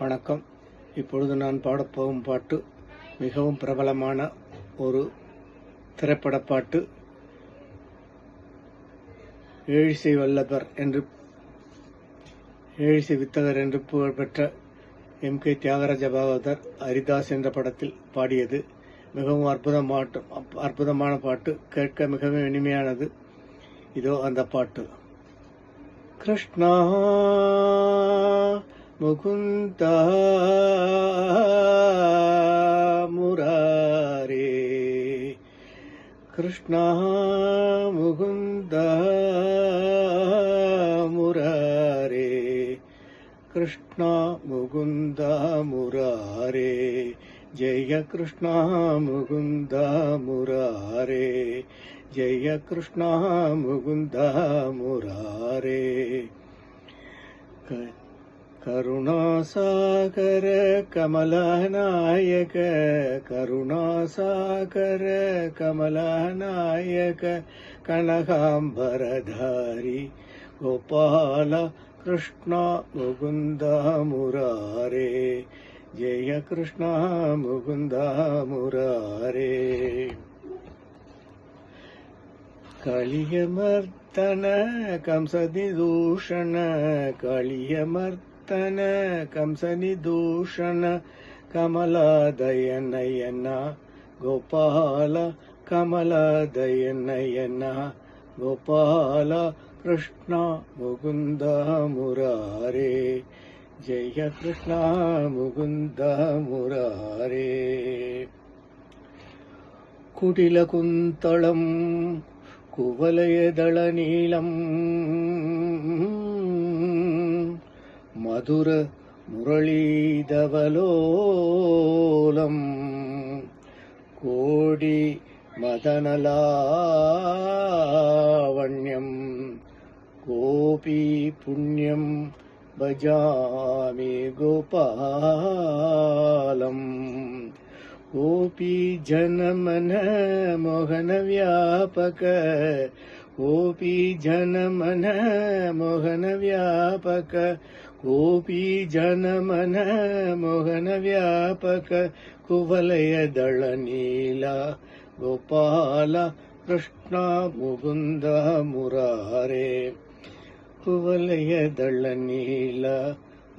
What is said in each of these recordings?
வணக்கம். இப்பொழுது நான் பாடப்போகும் பாட்டு மிகவும் பிரபலமான ஒரு திரைப்பட பாட்டு. ஏழிசை வல்லபர் என்று ஏழிசை வித்தகர் என்று புகழ்பெற்ற எம். கே. தியாகராஜ பாகவதர் ஹரிதாஸ் என்ற படத்தில் பாடியது. மிகவும் அற்புதமாட்டு அற்புதமான பாட்டு. கேட்க மிகவும் இனிமையானது. இதோ அந்த பாட்டு. கிருஷ்ணா முகுந்த முராரே கிருஷ்ணா முகுந்த முராரே கிருஷ்ணா முகுந்த முராரே ஜெய கிருஷ்ணா முகுந்த முராரே ஜெய கிருஷ்ணா முகுந்த முராரே க- கருணாசாகர கமலநாயக கருணாசாகர கமலநாயக கனகாம்பரதாரி கோபால कृष्णा मुकुन्द मुरारे जय कृष्णा मुकुन्द मुरारे कलियमर्तन कंसदिदूषण कलियमर्तन கீர்த்தன கம்சனி தூஷண கமலாதயனயனா கோபால கமலாதயனயனா கோபால கிருஷ்ணா முகுந்த முராரே. ஜெய கிருஷ்ணா முகுந்த முராரே. குடிலகுந்தளம் குவலயதள நீளம் மதுர முரளிதவலோலம். கோடி மதனலாவண்யம். கோபி புண்ணியம் பஜாமி கோபாலம். கோபி ஜனமன மோகன வியாபக. கோபி ஜனமன மோகன வியாபக. ಕೋಪಿ ಜನಮನ ಮೋಹನ ವ್ಯಾಪಕ ಕುವಲಯದಳ ನೀಲ ಗೋಪಾಲ ಕೃಷ್ಣ ಮುಗುಂದ ಮುರಾರೆ ಕುವಲಯದಳ ನೀಲ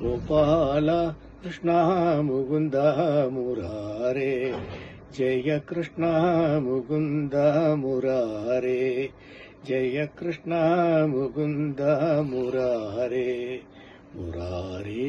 ಗೋಪಾಲ ಕೃಷ್ಣ ಮುಗುಂದ ಮುರಾರೆ ಜಯ ಕೃಷ್ಣ ಮುಗುಂದ ಮುರಾರೆ ಜಯ ಕೃಷ್ಣ ಮುಗುಂದ ಮುರಾರೆ முராரே